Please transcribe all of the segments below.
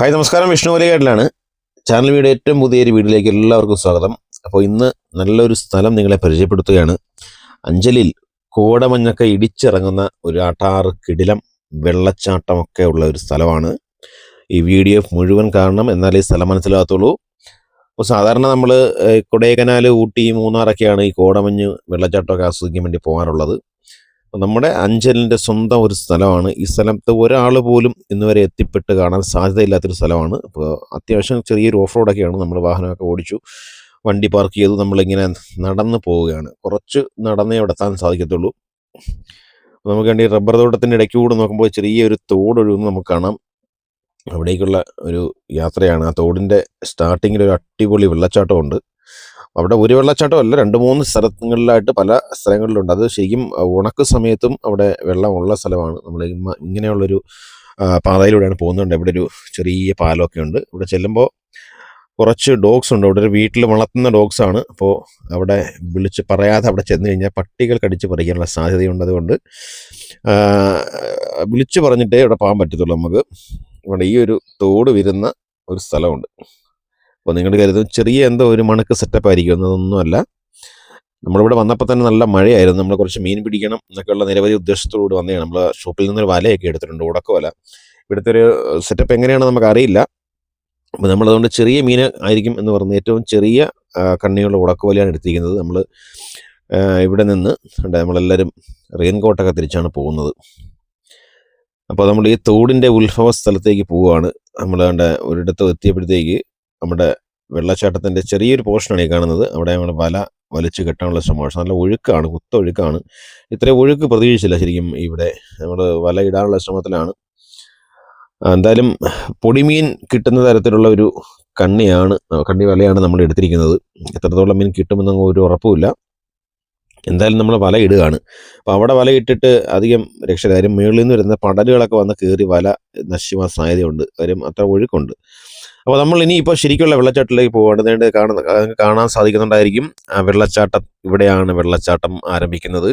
Hi നമസ്കാരം. Vishnu വലിയാണ് channel video ഏറ്റവും പുതിയൊരു വീഡിയോയിലേക്ക് എല്ലാവർക്കും സ്വാഗതം. അപ്പോൾ ഇന്ന് നല്ലൊരു സ്ഥലം നിങ്ങളെ പരിചയപ്പെടുത്തുകയാണ്. അഞ്ചലിൽ കോടമഞ്ഞൊക്കെ ഇടിച്ചിറങ്ങുന്ന ഒരു ആട്ടാറ് കിടിലം വെള്ളച്ചാട്ടമൊക്കെ ഉള്ള ഒരു സ്ഥലമാണ്. ഈ വീഡിയോ മുഴുവൻ കാണണം എന്നാലേ സ്ഥലം മനസ്സിലാകത്തുള്ളൂ. അപ്പോൾ സാധാരണ നമ്മൾ കൊടൈക്കനാൽ ഊട്ടി മൂന്നാറൊക്കെയാണ് ഈ കോടമഞ്ഞ് വെള്ളച്ചാട്ടമൊക്കെ ആസ്വദിക്കാൻ വേണ്ടി പോകാറുള്ളത്. നമ്മുടെ അഞ്ചലിന്റെ സ്വന്തം ഒരു സ്ഥലമാണ്. ഈ സ്ഥലത്ത് ഒരാൾ പോലും ഇന്ന് വരെ എത്തിപ്പെട്ട് കാണാൻ സാധ്യതയില്ലാത്തൊരു സ്ഥലമാണ്. അപ്പോൾ അത്യാവശ്യം ചെറിയൊരു ഓഫ് റോഡൊക്കെയാണ് നമ്മൾ വാഹനമൊക്കെ ഓടിച്ചു. വണ്ടി പാർക്ക് ചെയ്ത് നമ്മളിങ്ങനെ നടന്ന് പോവുകയാണ്. കുറച്ച് നടന്നേ അവിടെ എത്താൻ സാധിക്കത്തുള്ളൂ. നമുക്ക് വേണ്ടി റബ്ബർ തോട്ടത്തിന്റെ ഇടയ്ക്ക് കൂടെ നോക്കുമ്പോൾ ചെറിയൊരു തോടൊഴുകുന്ന നമുക്ക് കാണാം. അവിടേക്കുള്ള ഒരു യാത്രയാണ്. ആ തോടിന്റെ സ്റ്റാർട്ടിങ്ങിൽ ഒരു അടിപൊളി വെള്ളച്ചാട്ടമുണ്ട്. അവിടെ ഒരു വെള്ളച്ചാട്ടം അല്ല രണ്ട് മൂന്ന് സ്ഥലങ്ങളിലായിട്ട് പല സ്ഥലങ്ങളിലുണ്ട്. അത് ശരിക്കും ഉണക്ക് സമയത്തും അവിടെ വെള്ളമുള്ള സ്ഥലമാണ്. നമ്മൾ ഇങ്ങനെയുള്ളൊരു പാതയിലൂടെയാണ് പോകുന്നുണ്ട്. ഇവിടെ ഒരു ചെറിയ പാലമൊക്കെ ഉണ്ട്. ഇവിടെ ചെല്ലുമ്പോൾ കുറച്ച് ഡോഗ്സ് ഉണ്ട്. ഇവിടെ ഒരു വീട്ടിൽ വളർത്തുന്ന ഡോഗ്സ് ആണ്. അപ്പോൾ അവിടെ വിളിച്ച് പറയാതെ അവിടെ ചെന്ന് കഴിഞ്ഞാൽ പട്ടികൾ കടിച്ച് പറിക്കാനുള്ള സാധ്യതയുണ്ട് അതുകൊണ്ട് വിളിച്ച് പറഞ്ഞിട്ടേ ഇവിടെ പോകാൻ പറ്റത്തുള്ളൂ നമുക്ക്. ഇവിടെ ഈ ഒരു തോട് വരുന്ന ഒരു സ്ഥലമുണ്ട്. അപ്പോൾ നിങ്ങൾ കരുതും ചെറിയ എന്തോ ഒരു മണക്ക് സെറ്റപ്പ് ആയിരിക്കും. എന്നതൊന്നുമല്ല. നമ്മളിവിടെ വന്നപ്പോൾ തന്നെ നല്ല മഴയായിരുന്നു. നമ്മൾ കുറച്ച് മീൻ പിടിക്കണം എന്നൊക്കെയുള്ള നിരവധി ഉദ്ദേശത്തോട് വന്നതാണ്. നമ്മൾ ഷോപ്പിൽ നിന്നൊരു വലയൊക്കെ എടുത്തിട്ടുണ്ട് ഉടക്കവല ഇവിടുത്തെ ഒരു സെറ്റപ്പ് എങ്ങനെയാണെന്ന് നമുക്ക് അറിയില്ല അപ്പോൾ നമ്മളതുകൊണ്ട് ചെറിയ മീൻ ആയിരിക്കും എന്ന് പറഞ്ഞ്. ഏറ്റവും ചെറിയ കണ്ണിയുള്ള ഉടക്കവലയാണ് എടുത്തിരിക്കുന്നത്. നമ്മൾ ഇവിടെ നിന്ന് നമ്മളെല്ലാവരും റെയിൻകോട്ടൊക്കെ തിരിച്ചാണ് പോകുന്നത്. അപ്പോൾ നമ്മൾ ഈ തോടിന്റെ ഉത്ഭവ സ്ഥലത്തേക്ക് പോവുകയാണ് നമ്മൾ ഒരിടത്ത് എത്തിയപ്പോഴത്തേക്ക് നമ്മുടെ വെള്ളച്ചാട്ടത്തിന്റെ ചെറിയൊരു പോർഷനാണ് ഈ കാണുന്നത്. അവിടെ നമ്മൾ വല വലിച്ചു കെട്ടാനുള്ള ശ്രമമാണ്. നല്ല ഒഴുക്കാണ് കുത്തൊഴുക്കാണ് ഇത്രയും ഒഴുക്ക് പ്രതീക്ഷിച്ചില്ല ശരിക്കും ഇവിടെ. നമ്മൾ വല ഇടാനുള്ള ശ്രമത്തിലാണ്. എന്തായാലും പൊടിമീൻ കിട്ടുന്ന തരത്തിലുള്ള ഒരു കണ്ണിയാണ് കണ്ണി വലയാണ് നമ്മൾ എടുത്തിരിക്കുന്നത്. എത്രത്തോളം മീൻ കിട്ടുമെന്നൊന്നും ഒരു ഉറപ്പുമില്ല. എന്തായാലും നമ്മൾ വല ഇടുകയാണ്. അപ്പോൾ അവിടെ വല ഇട്ടിട്ട് അധികം രക്ഷ കാര്യം മുകളിൽ നിന്ന് വരുന്ന പടലുകളൊക്കെ വന്ന് കയറി വല നശിക്കുവാൻ സാധ്യതയുണ്ട് കാര്യം അത്ര ഒഴുക്കുണ്ട്. അപ്പോൾ നമ്മൾ ഇനി ഇപ്പോൾ ശരിക്കുള്ള വെള്ളച്ചാട്ടത്തിലേക്ക് പോകേണ്ടതുകൊണ്ട് കാണുന്ന കാണാൻ സാധിക്കുന്നുണ്ടായിരിക്കും. ആ വെള്ളച്ചാട്ടം ഇവിടെയാണ് വെള്ളച്ചാട്ടം ആരംഭിക്കുന്നത്.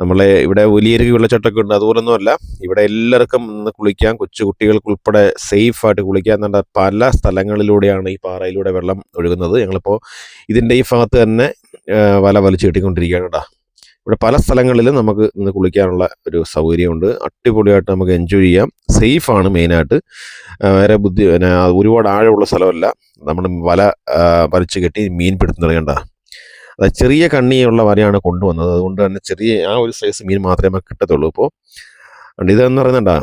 നമ്മളെ ഇവിടെ വലിയരുകി വെള്ളച്ചാട്ടമൊക്കെ ഉണ്ട്. അതുപോലൊന്നും അല്ല ഇവിടെ എല്ലാവർക്കും നിന്ന് കുളിക്കാം. കൊച്ചുകുട്ടികൾക്ക് ഉൾപ്പെടെ സേഫായിട്ട് കുളിക്കാൻ എന്നുള്ള പല സ്ഥലങ്ങളിലൂടെയാണ് ഈ പാറയിലൂടെ വെള്ളം ഒഴുകുന്നത്. ഞങ്ങളിപ്പോൾ ഇതിന്റെ ഈ ഭാഗത്ത് തന്നെ വല വലിച്ചു കെട്ടിക്കൊണ്ടിരിക്കുകയാണ് കേട്ടോ ഇവിടെ പല സ്ഥലങ്ങളിലും നമുക്ക് ഇന്ന് കുളിക്കാനുള്ള ഒരു സൗകര്യമുണ്ട്. അടിപൊളിയായിട്ട് നമുക്ക് എൻജോയ് ചെയ്യാം. സേഫാണ് മെയിനായിട്ട് വേറെ ബുദ്ധി പിന്നെ ഒരുപാട് ആഴമുള്ള സ്ഥലമല്ല. നമ്മൾ വല വലിച്ചു കെട്ടി മീൻ പിടുത്തം തുടങ്ങേണ്ട അത് ചെറിയ കണ്ണിയുള്ള വലയാണ് കൊണ്ടുവന്നത്. അതുകൊണ്ട് തന്നെ ചെറിയ ആ ഒരു സൈസ് മീൻ മാത്രമേ നമുക്ക് കിട്ടത്തുള്ളൂ ഇപ്പോൾ ഇതെന്ന് പറയുന്നുണ്ടാ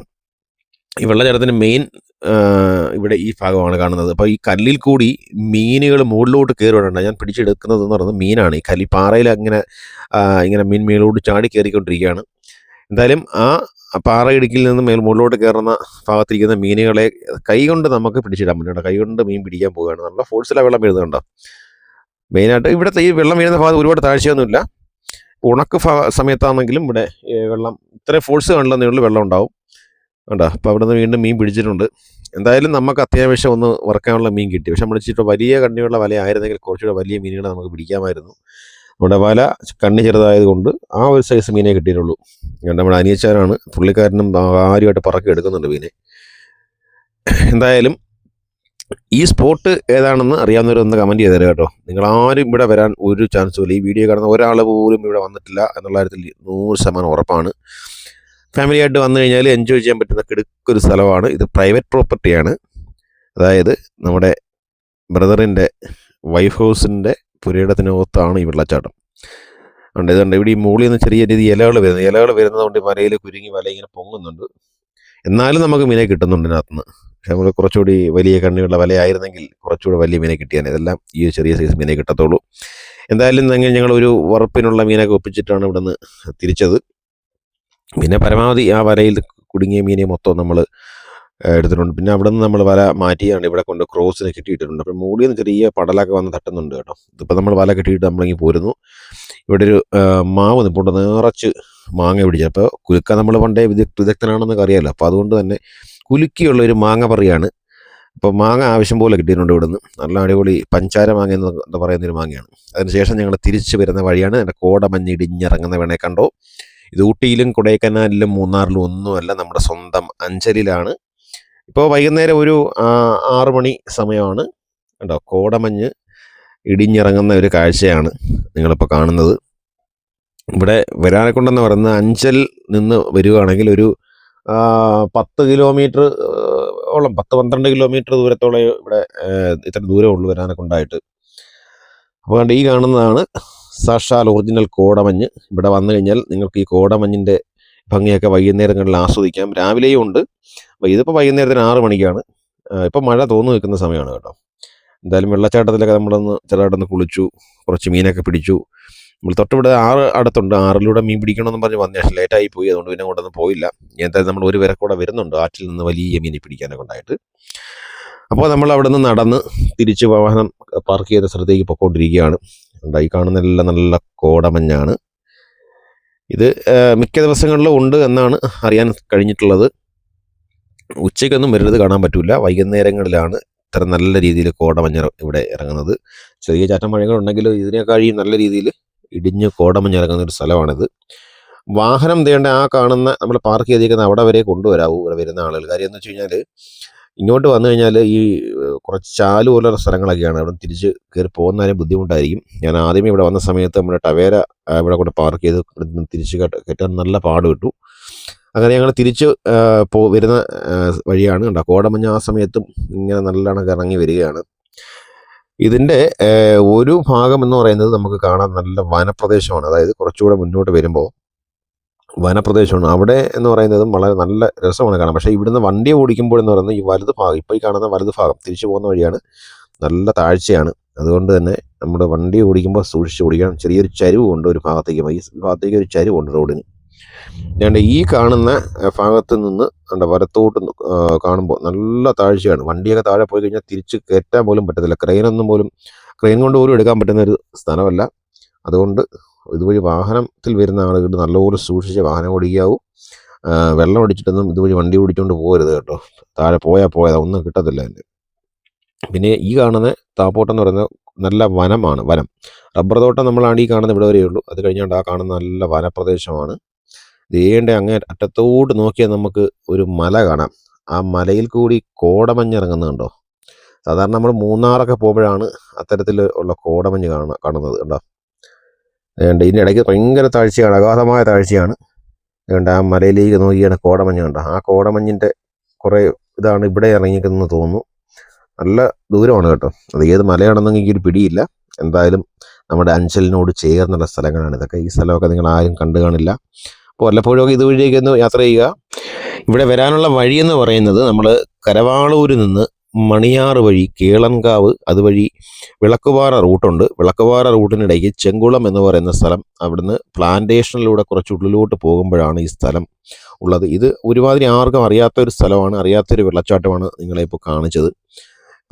ഈ വെള്ളച്ചാട്ടത്തിന്റെ മെയിൻ ഇവിടെ ഈ ഭാഗമാണ് കാണുന്നത്. അപ്പോൾ ഈ കല്ലിൽ കൂടി മീനുകൾ മുകളിലോട്ട് കയറിയിട്ടുണ്ട് ഞാൻ പിടിച്ചെടുക്കുന്നത് എന്ന് പറയുന്നത് മീനാണ്. ഈ കല്ലി പാറയിൽ അങ്ങനെ ഇങ്ങനെ മീൻ മേലോട്ട് ചാടി കയറിക്കൊണ്ടിരിക്കുകയാണ്. എന്തായാലും ആ പാറയിടുക്കിൽ നിന്ന് മേൽ മുകളിലോട്ട് കയറുന്ന ഭാഗത്തിരിക്കുന്ന മീനുകളെ കൈകൊണ്ട് നമുക്ക് പിടിച്ചിടാൻ പറ്റും കൈകൊണ്ട് മീൻ പിടിക്കാൻ പോവുകയാണ്. നല്ല ഫോഴ്സിലാണ് വെള്ളം വീഴുന്നുണ്ടോ മെയിനായിട്ട് ഇവിടുത്തെ ഈ വെള്ളം വീഴുന്ന ഭാഗത്ത് ഒരുപാട് താഴ്ചയൊന്നുമില്ല. ഉണക്ക് സമയത്താണെങ്കിലും ഇവിടെ വെള്ളം ഇത്രയും ഫോഴ്സ് കാണില്ലെന്നേ ഉള്ളൂ വെള്ളം ഉണ്ടാവും. കണ്ടോ? അപ്പോൾ അവിടെ നിന്ന് വീണ്ടും മീൻ പിടിച്ചിട്ടുണ്ട്. എന്തായാലും നമുക്ക് അത്യാവശ്യം ഒന്ന് വറക്കാനുള്ള മീൻ കിട്ടി. പക്ഷെ നമ്മൾ ഇച്ചിരി വലിയ കണ്ണിയുള്ള വല ആയിരുന്നെങ്കിൽ കുറച്ചുകൂടെ വലിയ മീനുകളെ നമുക്ക് പിടിക്കാമായിരുന്നു. നമ്മുടെ വല കണ്ണി ചെറുതായതുകൊണ്ട് ആ ഒരു സൈസ് മീനെ കിട്ടിയിട്ടുള്ളൂ. നമ്മുടെ അനിയച്ചാരാണ്. പുള്ളിക്കാരനും ആരുമായിട്ട് പറക്കി എടുക്കുന്നുണ്ട് മീനെ. എന്തായാലും ഈ സ്പോട്ട് ഏതാണെന്ന് അറിയാവുന്നവരൊന്ന് കമന്റ് ചെയ്തേരെ കേട്ടോ. നിങ്ങൾ ആരും ഇവിടെ വരാൻ ഒരു ചാൻസും ഇല്ല. ഈ വീഡിയോ കാണുന്ന ഒരാൾ പോലും ഇവിടെ വന്നിട്ടില്ല എന്നുള്ള കാര്യത്തിൽ നൂറ് ശതമാനം ഉറപ്പാണ്. ഫാമിലി ആയിട്ട് വന്നു കഴിഞ്ഞാൽ എൻജോയ് ചെയ്യാൻ പറ്റുന്ന കിടുക്കൊരു സ്ഥലമാണ്. ഇത് പ്രൈവറ്റ് പ്രോപ്പർട്ടിയാണ് അതായത് നമ്മുടെ ബ്രദറിന്റെ വൈഫ് ഹൗസിന്റെ പുരയിടത്തിനകത്താണ് ഈ വെള്ളച്ചാട്ടം. ഉണ്ട് ഇതുണ്ട്. ഇവിടെ ഈ മുകളിൽ നിന്ന് ചെറിയ രീതി ഇലകൾ വരുന്നത് ഇലകൾ വരുന്നതുകൊണ്ട് കൊണ്ട് വലയിൽ കുരുങ്ങി വല ഇങ്ങനെ പൊങ്ങുന്നുണ്ട്. എന്നാലും നമുക്ക് മീനെ കിട്ടുന്നുണ്ട് ഇതിനകത്തുനിന്ന്. പക്ഷെ നമ്മൾ കുറച്ചുകൂടി വലിയ കണ്ണിയുള്ള വലയായിരുന്നെങ്കിൽ കുറച്ചുകൂടി വലിയ മീനെ കിട്ടിയാൽ ഇതെല്ലാം ഈ ചെറിയ സൈസ് മീനെ കിട്ടത്തുള്ളൂ. എന്തായാലും ഞങ്ങൾ ഒരു വറുപ്പിനുള്ള മീനൊക്കെ ഒപ്പിച്ചിട്ടാണ് ഇവിടുന്ന് നിന്ന് തിരിച്ചത്. പിന്നെ പരമാവധി ആ വലയിൽ കുടുങ്ങിയ മീനെ മൊത്തം നമ്മൾ എടുത്തിട്ടുണ്ട്. പിന്നെ അവിടെ നിന്ന് നമ്മൾ വല മാറ്റിയാണ് ഇവിടെ കൊണ്ട് ക്രോസിന് കെട്ടിയിട്ടുണ്ട് അപ്പോൾ മൂടിയിൽ നിന്ന് ചെറിയ പടലൊക്കെ വന്ന് തട്ടുന്നുണ്ട് കേട്ടോ. ഇതിപ്പോൾ നമ്മൾ വല കെട്ടിയിട്ട് നമ്മളിങ്ങനെ പോരുന്നു. ഇവിടെ ഒരു മാവ് നിൽപ്പുണ്ട് നിറച്ച് മാങ്ങ പിടിച്ചു. അപ്പോൾ കുലുക്ക നമ്മൾ പണ്ടേ വിദഗ് വിദഗ്ധനാണെന്നൊക്കെ അറിയാമല്ലോ. അപ്പോൾ അതുകൊണ്ട് തന്നെ കുലുക്കിയുള്ള ഒരു മാങ്ങ പറയാണ്. അപ്പോൾ മാങ്ങ ആവശ്യം പോലെ കിട്ടിയിട്ടുണ്ട് ഇവിടുന്ന്. നല്ല അടിപൊളി പഞ്ചാര മാങ്ങ എന്ന് പറയുന്നൊരു മാങ്ങയാണ്. അതിനുശേഷം ഞങ്ങൾ തിരിച്ച് വരുന്ന വഴിയാണ്. എന്റെ കോടമഞ്ഞ് ഇടിഞ്ഞിറങ്ങുന്ന വേണേ കണ്ടോ? ഇത് ഊട്ടിയിലും കൊടൈക്കനാലിലും മൂന്നാറിലും ഒന്നുമല്ല നമ്മുടെ സ്വന്തം അഞ്ചലിലാണ്. ഇപ്പോൾ വൈകുന്നേരം ഒരു ആറ് മണി സമയമാണ്. കേട്ടോ കോടമഞ്ഞ് ഇടിഞ്ഞിറങ്ങുന്ന ഒരു കാഴ്ചയാണ് നിങ്ങളിപ്പോൾ കാണുന്നത്. ഇവിടെ വരാനക്കൊണ്ടെന്ന് പറയുന്നത് അഞ്ചൽ നിന്ന് വരികയാണെങ്കിൽ ഒരു പത്ത് കിലോമീറ്റർ ഓളം പത്ത് പന്ത്രണ്ട് കിലോമീറ്റർ ദൂരത്തോളം ഇവിടെ ഇത്ര ദൂരമുള്ളൂ വരാനക്കൊണ്ടായിട്ട് അപ്പോൾ ഈ കാണുന്നതാണ് സാക്ഷാൽ ഒറിജിനൽ കോടമഞ്ഞ് ഇവിടെ വന്നു കഴിഞ്ഞാൽ നിങ്ങൾക്ക് ഈ കോടമഞ്ഞിന്റെ ഭംഗിയൊക്കെ വൈകുന്നേരങ്ങളിൽ ആസ്വദിക്കാം. രാവിലെയും ഉണ്ട്. ഇതിപ്പോൾ വൈകുന്നേരത്തിന് ആറ് മണിക്കാണ്. ഇപ്പോൾ മഴ തോന്നു നിൽക്കുന്ന സമയമാണ് കേട്ടോ. എന്തായാലും വെള്ളച്ചാട്ടത്തിലൊക്കെ നമ്മളൊന്ന് ചിലയിടന്ന് കുളിച്ചു കുറച്ച് മീനൊക്കെ പിടിച്ചു. നമ്മൾ തൊട്ടിവിടെ ആറ് അടുത്തുണ്ട്. ആറിലൂടെ മീൻ പിടിക്കണമെന്ന് പറഞ്ഞ് വന്ന. പക്ഷേ ലേറ്റായി പോയി. അതുകൊണ്ട് പിന്നെ കൊണ്ടൊന്നും പോയില്ല. എന്തായാലും നമ്മൾ ഒരു പേരെ കൂടെ വരുന്നുണ്ട്. ആറ്റിൽ നിന്ന് വലിയ മീനെ പിടിക്കാനൊക്കെ ഉണ്ടായിട്ട്. അപ്പോൾ നമ്മൾ അവിടെ നിന്ന് നടന്ന് തിരിച്ച് വാഹനം പാർക്ക് ചെയ്ത സ്ഥലത്തേക്ക് പൊക്കോണ്ടിരിക്കുകയാണ് ഉണ്ടായി കാണുന്ന എല്ലാം നല്ല കോടമഞ്ഞാണ്. ഇത് മിക്ക ദിവസങ്ങളിലും ഉണ്ട് എന്നാണ് അറിയാൻ കഴിഞ്ഞിട്ടുള്ളത്. ഉച്ചയ്ക്കൊന്നും വരരുത് കാണാൻ പറ്റില്ല വൈകുന്നേരങ്ങളിലാണ് ഇത്ര നല്ല രീതിയിൽ കോടമഞ്ഞ് ഇവിടെ ഇറങ്ങുന്നത്. ചെറിയ ചാറ്റം മഴകളുണ്ടെങ്കിലും ഇതിനേക്കാഴിയും നല്ല രീതിയിൽ ഇടിഞ്ഞ് കോടമഞ്ഞ് ഇറങ്ങുന്ന ഒരു സ്ഥലമാണിത്. വാഹനം തേണ്ട ആ കാണുന്ന നമ്മൾ പാർക്ക് ചെയ്തിരിക്കുന്ന അവിടെ വരെ കൊണ്ടുവരാവൂ. ഇവിടെ വരുന്ന ആളുകൾ. കാര്യം എന്ന് വെച്ച് കഴിഞ്ഞാൽ ഇങ്ങോട്ട് വന്നു കഴിഞ്ഞാൽ ഈ കുറച്ച് ചാൽ പോലുള്ള സ്ഥലങ്ങളൊക്കെയാണ്. അവിടെ തിരിച്ച് കയറി പോകുന്നതിന് ബുദ്ധിമുട്ടായിരിക്കും. ഞാൻ ആദ്യമേ ഇവിടെ വന്ന സമയത്ത് നമ്മുടെ ടവേര ഇവിടെ കൊണ്ട് പാർക്ക് ചെയ്ത് തിരിച്ച് കെട്ടാൻ നല്ല പാട് കിട്ടു. അങ്ങനെ ഞങ്ങൾ തിരിച്ച് പോ വരുന്ന വഴിയാണ് കണ്ടോ? കോടമഞ്ഞ് ആ സമയത്തും ഇങ്ങനെ നല്ലോണം ഇറങ്ങി വരികയാണ്. ഇതിന്റെ ഒരു ഭാഗം എന്ന് പറയുന്നത് നമുക്ക് കാണാൻ നല്ല വനപ്രദേശമാണ്. അതായത് കുറച്ചുകൂടെ മുന്നോട്ട് വരുമ്പോൾ വനപ്രദേശമാണ്. അവിടെ എന്ന് പറയുന്നതും വളരെ നല്ല രസമാണ് കാണാൻ. പക്ഷേ ഇവിടുന്ന് വണ്ടി ഓടിക്കുമ്പോൾ എന്ന് പറയുന്നത് ഈ വലത് ഭാഗം ഇപ്പോൾ ഈ കാണുന്ന വലത് ഭാഗം തിരിച്ചു പോകുന്ന വഴിയാണ് നല്ല താഴ്ചയാണ്. അതുകൊണ്ട് തന്നെ നമ്മുടെ വണ്ടി ഓടിക്കുമ്പോൾ സൂക്ഷിച്ച് ഓടിക്കണം. ചെറിയൊരു ചരിവുണ്ട് ഒരു ഭാഗത്തേക്ക്. ഈ ഭാഗത്തേക്ക് ഒരു ചരിവുണ്ട് റോഡിന്. ഞാൻ ഈ കാണുന്ന ഭാഗത്ത് നിന്ന് നമ്മുടെ വലത്തോട്ട് കാണുമ്പോൾ നല്ല താഴ്ചയാണ്. വണ്ടിയൊക്കെ താഴെ പോയി കഴിഞ്ഞാൽ തിരിച്ച് കയറ്റാൻ പോലും പറ്റത്തില്ല. ക്രെയിനൊന്നും പോലും ക്രെയിൻ കൊണ്ട് പോലും എടുക്കാൻ പറ്റുന്ന ഒരു സ്ഥലമല്ല. അതുകൊണ്ട് ഇതുവഴി വാഹനത്തിൽ വരുന്ന ആളുകൾ നല്ലപോലെ സൂക്ഷിച്ച് വാഹനം ഓടിക്കാവൂ. വെള്ളം അടിച്ചിട്ടൊന്നും ഇതുവഴി വണ്ടി ഓടിച്ചുകൊണ്ട് പോകരുത് കേട്ടോ. താഴെ പോയാൽ പോയതാ ഒന്നും കിട്ടത്തില്ല അതിന്. പിന്നെ ഈ കാണുന്ന താപ്പോട്ടം എന്ന് പറയുന്നത് നല്ല വനമാണ് വനം. റബ്ബർ തോട്ടം നമ്മളാണ് ഈ കാണുന്ന ഇവിടെ വരെയേ ഉള്ളൂ. അത് കഴിഞ്ഞാണ്ട് ആ കാണുന്ന നല്ല വനപ്രദേശമാണ്. ദേണ്ട അങ്ങേ അറ്റത്തോട്ട് നോക്കിയാൽ നമുക്ക് ഒരു മല കാണാം. ആ മലയിൽ കൂടി കോടമഞ്ഞ് ഇറങ്ങുന്നുണ്ടോ സാധാരണ നമ്മൾ മൂന്നാറൊക്കെ പോകുമ്പോഴാണ് അത്തരത്തിലുള്ള കോടമഞ്ഞ് കാണ കാണുന്നത് കണ്ടോ? ഏണ്ട ഇതിന്റെ ഇടയ്ക്ക് ഭയങ്കര താഴ്ചയാണ് അഗാധമായ താഴ്ചയാണ്. അതുകൊണ്ട് ആ മലയിലേക്ക് നോക്കിയാണ് കോടമഞ്ഞ് കണ്ടോ ആ കോടമഞ്ഞിന്റെ കുറേ ഇതാണ് ഇവിടെ ഇറങ്ങിക്കുന്നതെന്ന് തോന്നുന്നു. നല്ല ദൂരമാണ് കേട്ടോ. അത് ഏത് മലയാണെന്നെങ്കിൽ ഒരു പിടിയില്ല. എന്തായാലും നമ്മുടെ അഞ്ചലിനോട് ചേർന്നുള്ള സ്ഥലങ്ങളാണ് ഇതൊക്കെ. ഈ സ്ഥലമൊക്കെ നിങ്ങൾ ആരും കണ്ടു കാണില്ല. അപ്പോൾ വല്ലപ്പോഴൊക്കെ ഇതുവഴിയൊക്കെ ഒന്ന് യാത്ര ചെയ്യുക. ഇവിടെ വരാനുള്ള വഴി എന്ന് പറയുന്നത് നമ്മൾ കരവാളൂരിൽ നിന്ന് മണിയാറ് വഴി കേളൻകാവ് അതുവഴി വിളക്കുപാറ റൂട്ടുണ്ട് വിളക്കുപാറ റൂട്ടിനിടയ്ക്ക് ചെങ്കുളം എന്ന് പറയുന്ന സ്ഥലം അവിടുന്ന് പ്ലാന്റേഷനിലൂടെ കുറച്ച് ഉള്ളിലോട്ട് പോകുമ്പോഴാണ് ഈ സ്ഥലം ഉള്ളത്. ഇത് ഒരുമാതിരി ആർക്കും അറിയാത്ത ഒരു സ്ഥലമാണ് അറിയാത്തൊരു വെള്ളച്ചാട്ടമാണ് നിങ്ങളെ ഇപ്പോൾ കാണിച്ചത്.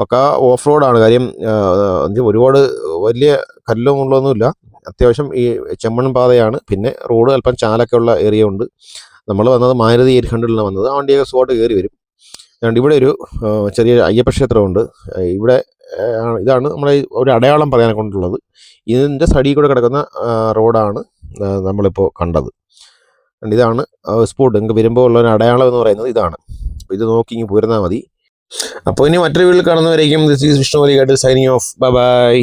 ഒക്കെ ഓഫ് റോഡാണ് കാര്യം ഒരുപാട് വലിയ കല്ലും ഉള്ളതൊന്നുമില്ല അത്യാവശ്യം ഈ ചെമ്മൺ പാതയാണ്. പിന്നെ റോഡ് അല്പം ചാലൊക്കെ ഉള്ള ഏരിയ ഉണ്ട്. നമ്മൾ വന്നത് മാരുതി എയ്റ്റ് ഹൺഡ്രഡിലാണ് വന്നത്. ആ വണ്ടിയൊക്കെ സ്പോട്ട് കയറി വരും. അതുകൊണ്ട് ഇവിടെ ഒരു ചെറിയ അയ്യപ്പ ക്ഷേത്രമുണ്ട്. ഇവിടെ ഇതാണ് നമ്മുടെ ഒരു അടയാളം പറയാനെ കൊണ്ടുള്ളത്. ഇതിന്റെ സൈഡിൽ കൂടെ കിടക്കുന്ന റോഡാണ് നമ്മളിപ്പോൾ കണ്ടത്. ഇതാണ് സ്പോട്ട്. നിങ്ങൾക്ക് വരുമ്പോൾ ഉള്ള ഒരു അടയാളം എന്ന് പറയുന്നത് ഇതാണ്. ഇത് നോക്കി ഇങ്ങ് പോരുന്നാൽ മതി. അപ്പോൾ ഇനി മറ്റൊരു വീട്ടിൽ കാണുന്നവരേക്കും this is Vishnu signing off bye bye